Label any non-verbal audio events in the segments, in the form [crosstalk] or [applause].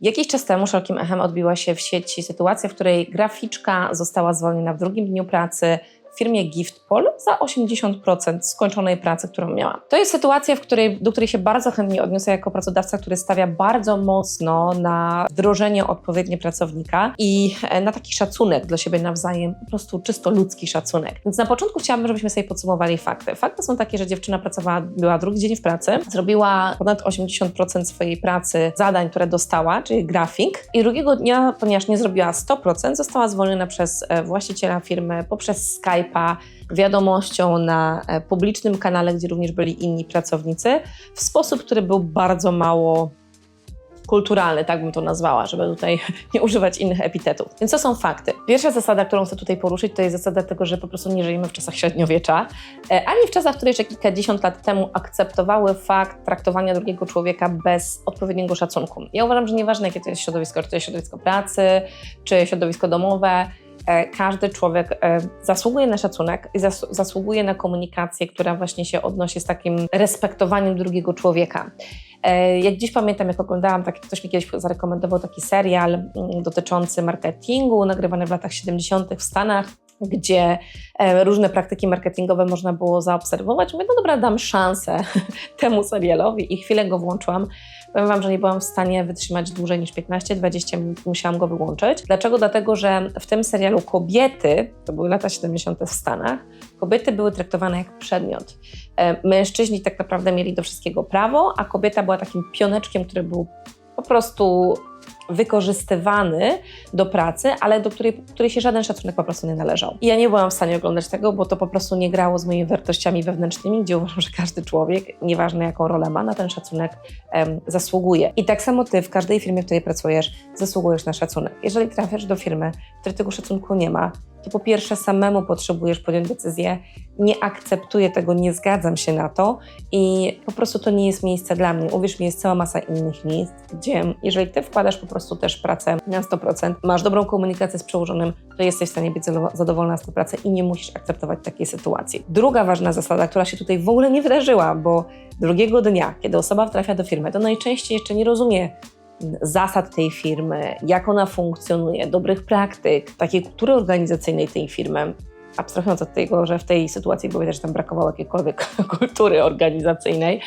Jakiś czas temu szerokim echem odbiła się w sieci sytuacja, w której graficzka została zwolniona w drugim dniu pracy firmie Giftpol za 80% skończonej pracy, którą miała. To jest sytuacja, w której, do której się bardzo chętnie odniosę jako pracodawca, który stawia bardzo mocno na wdrożenie odpowiednie pracownika i e, na taki szacunek dla siebie nawzajem, po prostu czysto ludzki szacunek. Więc na początku chciałabym, żebyśmy sobie podsumowali fakty. Fakty są takie, że dziewczyna pracowała, była drugi dzień w pracy, zrobiła ponad 80% swojej pracy, zadań, które dostała, czyli grafik i drugiego dnia, ponieważ nie zrobiła 100%, została zwolniona przez e, właściciela firmy poprzez Skype'a, wiadomością na e, publicznym kanale, gdzie również byli inni pracownicy, w sposób, który był bardzo mało kulturalny, tak bym to nazwała, żeby tutaj [laughs] nie używać innych epitetów. Więc to są fakty. Pierwsza zasada, którą chcę tutaj poruszyć, to jest zasada tego, że po prostu nie żyjemy w czasach średniowiecza, e, ani w czasach, które jeszcze kilkadziesiąt lat temu akceptowały fakt traktowania drugiego człowieka bez odpowiedniego szacunku. Ja uważam, że nieważne jakie to jest środowisko, czy to jest środowisko pracy, czy środowisko domowe, każdy człowiek e, zasługuje na szacunek i zas zasługuje na komunikację, która właśnie się odnosi z takim respektowaniem drugiego człowieka. E, jak dziś pamiętam, jak oglądałam, tak, ktoś mi kiedyś zarekomendował taki serial mm, dotyczący marketingu, nagrywany w latach 70. w Stanach, gdzie e, różne praktyki marketingowe można było zaobserwować. Mówię, no dobra, dam szansę [laughs] temu serialowi i chwilę go włączyłam. Powiem Wam, że nie byłam w stanie wytrzymać dłużej niż 15-20 minut, musiałam go wyłączyć. Dlaczego? Dlatego, że w tym serialu kobiety, to były lata 70. w Stanach, kobiety były traktowane jak przedmiot. E, mężczyźni tak naprawdę mieli do wszystkiego prawo, a kobieta była takim pioneczkiem, który był po prostu wykorzystywany do pracy, ale do której, której się żaden szacunek po prostu nie należał. I ja nie byłam w stanie oglądać tego, bo to po prostu nie grało z moimi wartościami wewnętrznymi, gdzie uważam, że każdy człowiek, nieważne jaką rolę ma, na ten szacunek em, zasługuje. I tak samo ty w każdej firmie, w której pracujesz, zasługujesz na szacunek. Jeżeli trafiasz do firmy, w której tego szacunku nie ma, to po pierwsze samemu potrzebujesz podjąć decyzję, nie akceptuję tego, nie zgadzam się na to i po prostu to nie jest miejsce dla mnie. Uwierz mi, jest cała masa innych miejsc, gdzie jeżeli ty wkładasz po prostu też pracę na 100%, masz dobrą komunikację z przełożonym, to jesteś w stanie być zadowolona z tej pracy i nie musisz akceptować takiej sytuacji. Druga ważna zasada, która się tutaj w ogóle nie wydarzyła, bo drugiego dnia, kiedy osoba trafia do firmy, to najczęściej jeszcze nie rozumie zasad tej firmy, jak ona funkcjonuje, dobrych praktyk, takiej kultury organizacyjnej tej firmy. Abstrahując od tego, że w tej sytuacji było że tam brakowało jakiejkolwiek [laughs] kultury organizacyjnej.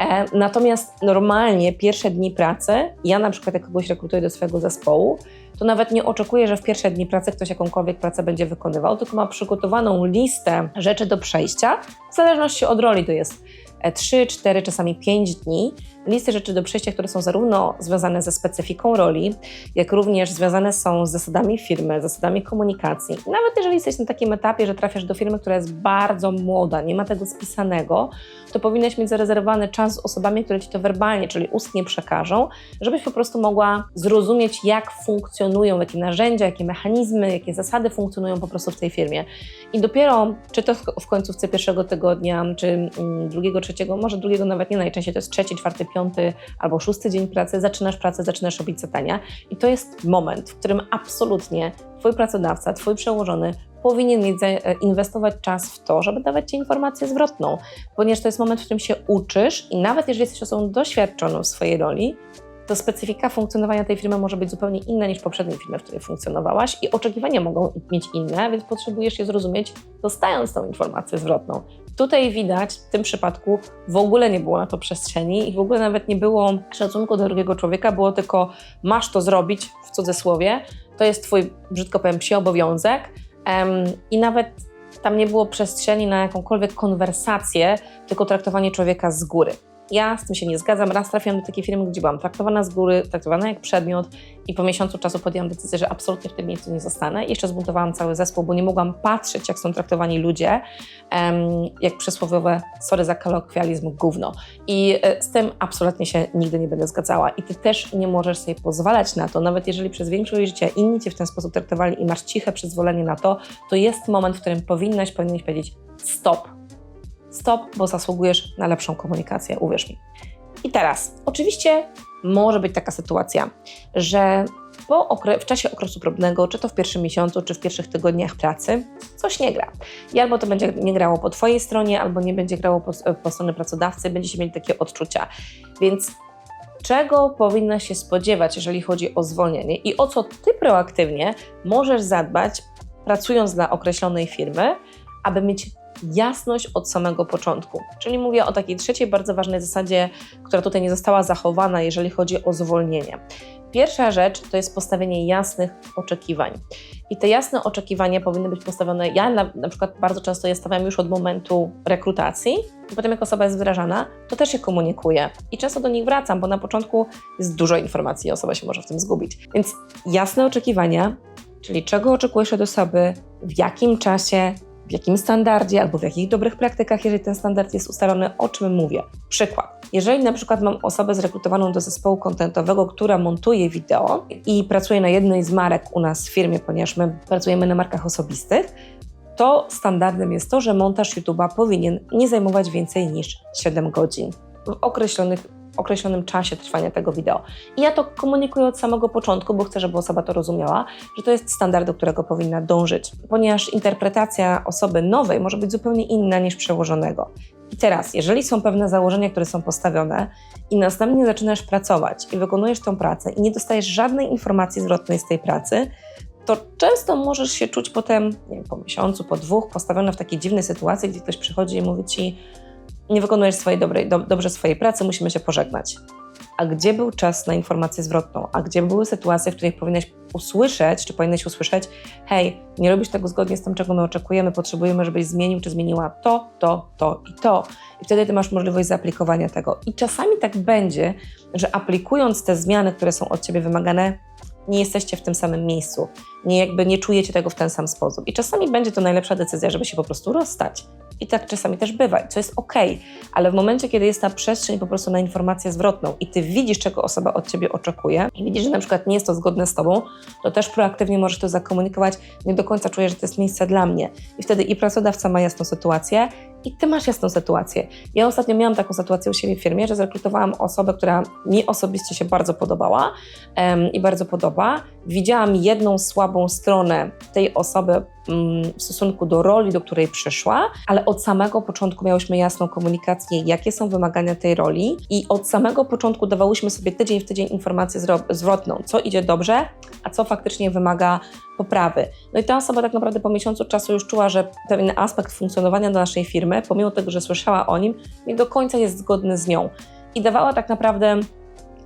E, natomiast normalnie pierwsze dni pracy, ja na przykład jak kogoś rekrutuję do swojego zespołu, to nawet nie oczekuję, że w pierwsze dni pracy ktoś jakąkolwiek pracę będzie wykonywał, tylko ma przygotowaną listę rzeczy do przejścia. W zależności od roli to jest 3, 4, czasami 5 dni listy rzeczy do przejścia, które są zarówno związane ze specyfiką roli, jak również związane są z zasadami firmy, zasadami komunikacji. nawet jeżeli jesteś na takim etapie, że trafiasz do firmy, która jest bardzo młoda, nie ma tego spisanego, to powinnaś mieć zarezerwowany czas z osobami, które ci to werbalnie, czyli ustnie przekażą, żebyś po prostu mogła zrozumieć, jak funkcjonują, jakie narzędzia, jakie mechanizmy, jakie zasady funkcjonują po prostu w tej firmie. I dopiero, czy to w końcówce pierwszego tygodnia, czy mm, drugiego, trzeciego, może drugiego nawet nie najczęściej, to jest trzeci, czwarty, piąty albo szósty dzień pracy, zaczynasz pracę, zaczynasz robić zadania. I to jest moment, w którym absolutnie Twój pracodawca, Twój przełożony powinien mieć inwestować czas w to, żeby dawać Ci informację zwrotną, ponieważ to jest moment, w którym się uczysz i nawet jeżeli jesteś osobą doświadczoną w swojej roli, to specyfika funkcjonowania tej firmy może być zupełnie inna niż poprzedniej firmy, w której funkcjonowałaś i oczekiwania mogą mieć inne, więc potrzebujesz je zrozumieć, dostając tą informację zwrotną. Tutaj widać, w tym przypadku w ogóle nie było na to przestrzeni i w ogóle nawet nie było szacunku do drugiego człowieka, było tylko masz to zrobić, w cudzysłowie, to jest twój, brzydko powiem, psi obowiązek um, i nawet tam nie było przestrzeni na jakąkolwiek konwersację, tylko traktowanie człowieka z góry. Ja z tym się nie zgadzam. Raz trafiłam do takiej firmy, gdzie byłam traktowana z góry, traktowana jak przedmiot i po miesiącu czasu podjęłam decyzję, że absolutnie w tym miejscu nie zostanę. Jeszcze zbuntowałam cały zespół, bo nie mogłam patrzeć, jak są traktowani ludzie, jak przysłowiowe, sorry za kolokwializm, gówno. I e, z tym absolutnie się nigdy nie będę zgadzała. I ty też nie możesz sobie pozwalać na to, nawet jeżeli przez większość życia inni cię w ten sposób traktowali i masz ciche przyzwolenie na to, to jest moment, w którym powinnaś, powinieneś powiedzieć stop stop, bo zasługujesz na lepszą komunikację, uwierz mi. I teraz, oczywiście może być taka sytuacja, że po w czasie okresu próbnego, czy to w pierwszym miesiącu, czy w pierwszych tygodniach pracy, coś nie gra. I albo to będzie nie grało po Twojej stronie, albo nie będzie grało po, po stronie pracodawcy, będziecie mieli takie odczucia. Więc czego powinnaś się spodziewać, jeżeli chodzi o zwolnienie i o co ty proaktywnie możesz zadbać, pracując dla określonej firmy, aby mieć jasność od samego początku. Czyli mówię o takiej trzeciej bardzo ważnej zasadzie, która tutaj nie została zachowana, jeżeli chodzi o zwolnienie. Pierwsza rzecz to jest postawienie jasnych oczekiwań. I te jasne oczekiwania powinny być postawione. Ja na, na przykład bardzo często je stawiam już od momentu rekrutacji, i potem jak osoba jest wdrażana, to też je komunikuję. I często do nich wracam, bo na początku jest dużo informacji i osoba się może w tym zgubić. Więc jasne oczekiwania, czyli czego oczekujesz od osoby, w jakim czasie, w jakim standardzie albo w jakich dobrych praktykach, jeżeli ten standard jest ustalony, o czym mówię. Przykład. Jeżeli na przykład mam osobę zrekrutowaną do zespołu kontentowego, która montuje wideo i pracuje na jednej z marek u nas w firmie, ponieważ my pracujemy na markach osobistych, to standardem jest to, że montaż YouTube'a powinien nie zajmować więcej niż 7 godzin w określonych określonym czasie trwania tego wideo. I ja to komunikuję od samego początku, bo chcę, żeby osoba to rozumiała, że to jest standard, do którego powinna dążyć, ponieważ interpretacja osoby nowej może być zupełnie inna niż przełożonego. I teraz, jeżeli są pewne założenia, które są postawione, i następnie zaczynasz pracować i wykonujesz tą pracę i nie dostajesz żadnej informacji zwrotnej z tej pracy, to często możesz się czuć potem, nie wiem, po miesiącu, po dwóch, postawiona w takiej dziwnej sytuacji, gdzie ktoś przychodzi i mówi ci, nie wykonujesz swojej dobrej, do, dobrze swojej pracy, musimy się pożegnać. A gdzie był czas na informację zwrotną? A gdzie były sytuacje, w których powinieneś usłyszeć, czy powinieneś usłyszeć, hej, nie robisz tego zgodnie z tym, czego my oczekujemy, potrzebujemy, żebyś zmienił, czy zmieniła to, to, to i to. I wtedy ty masz możliwość zaaplikowania tego. I czasami tak będzie, że aplikując te zmiany, które są od ciebie wymagane, nie jesteście w tym samym miejscu, nie jakby nie czujecie tego w ten sam sposób. I czasami będzie to najlepsza decyzja, żeby się po prostu rozstać. I tak czasami też bywa, co jest ok, ale w momencie, kiedy jest ta przestrzeń po prostu na informację zwrotną i ty widzisz, czego osoba od ciebie oczekuje, i widzisz, że na przykład nie jest to zgodne z tobą, to też proaktywnie możesz to zakomunikować. Nie do końca czuję, że to jest miejsce dla mnie. I wtedy i pracodawca ma jasną sytuację, i ty masz jasną sytuację. Ja ostatnio miałam taką sytuację u siebie w firmie, że zrekrutowałam osobę, która mi osobiście się bardzo podobała um, i bardzo podoba. Widziałam jedną słabą stronę tej osoby um, w stosunku do roli, do której przyszła, ale od samego początku miałyśmy jasną komunikację, jakie są wymagania tej roli i od samego początku dawałyśmy sobie tydzień w tydzień informację zwrotną, co idzie dobrze, a co faktycznie wymaga poprawy. No i ta osoba tak naprawdę po miesiącu czasu już czuła, że pewien aspekt funkcjonowania naszej firmy, pomimo tego, że słyszała o nim, nie do końca jest zgodny z nią. I dawała tak naprawdę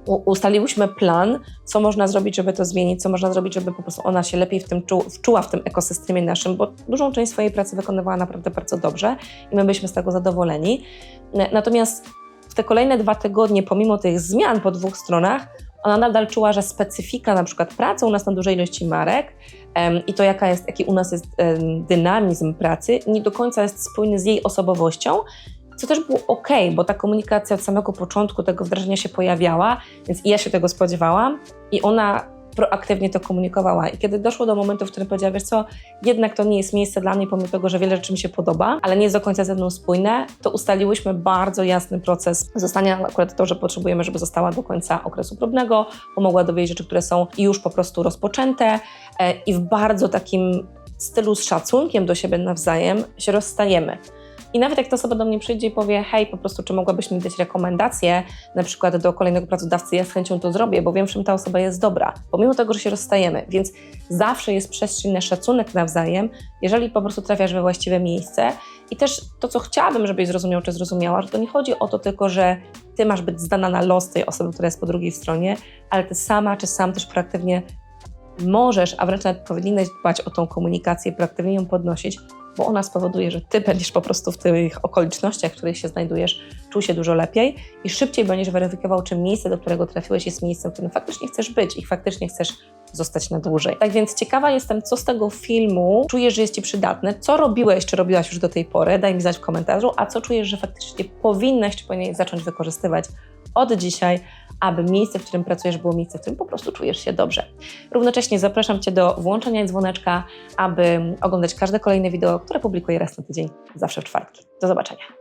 ustaliłyśmy plan, co można zrobić, żeby to zmienić, co można zrobić, żeby po prostu ona się lepiej w tym czu, wczuła w tym ekosystemie naszym, bo dużą część swojej pracy wykonywała naprawdę bardzo dobrze i my byliśmy z tego zadowoleni. Natomiast w te kolejne dwa tygodnie, pomimo tych zmian po dwóch stronach, ona nadal czuła, że specyfika na przykład pracy u nas na dużej ilości marek i to jaka jest, jaki u nas jest dynamizm pracy nie do końca jest spójny z jej osobowością, co też było ok, bo ta komunikacja od samego początku tego wdrażania się pojawiała, więc ja się tego spodziewałam i ona proaktywnie to komunikowała. I kiedy doszło do momentu, w którym powiedziała, wiesz co, jednak to nie jest miejsce dla mnie, pomimo tego, że wiele rzeczy mi się podoba, ale nie jest do końca ze mną spójne, to ustaliłyśmy bardzo jasny proces zostania, akurat to, że potrzebujemy, żeby została do końca okresu próbnego, pomogła dowiedzieć rzeczy, które są już po prostu rozpoczęte e, i w bardzo takim stylu z szacunkiem do siebie nawzajem się rozstajemy. I nawet jak ta osoba do mnie przyjdzie i powie, hej, po prostu czy mogłabyś mi dać rekomendację na przykład do kolejnego pracodawcy, ja z chęcią to zrobię, bo wiem, czym ta osoba jest dobra, pomimo tego, że się rozstajemy. Więc zawsze jest przestrzeń na szacunek nawzajem, jeżeli po prostu trafiasz we właściwe miejsce. I też to, co chciałabym, żebyś zrozumiał czy zrozumiała, że to nie chodzi o to tylko, że ty masz być zdana na los tej osoby, która jest po drugiej stronie, ale ty sama czy sam też proaktywnie możesz, a wręcz nawet powinnaś dbać o tą komunikację, proaktywnie ją podnosić, bo ona spowoduje, że ty będziesz po prostu w tych okolicznościach, w których się znajdujesz, czuł się dużo lepiej i szybciej będziesz weryfikował, czy miejsce, do którego trafiłeś, jest miejscem, w którym faktycznie chcesz być i faktycznie chcesz zostać na dłużej. Tak więc ciekawa jestem, co z tego filmu czujesz, że jest Ci przydatne, co robiłeś, czy robiłaś już do tej pory, daj mi znać w komentarzu, a co czujesz, że faktycznie powinnaś, czy powinieneś zacząć wykorzystywać od dzisiaj, aby miejsce, w którym pracujesz, było miejsce, w którym po prostu czujesz się dobrze. Równocześnie zapraszam Cię do włączenia dzwoneczka, aby oglądać każde kolejne wideo, które publikuję raz na tydzień, zawsze w czwartki. Do zobaczenia.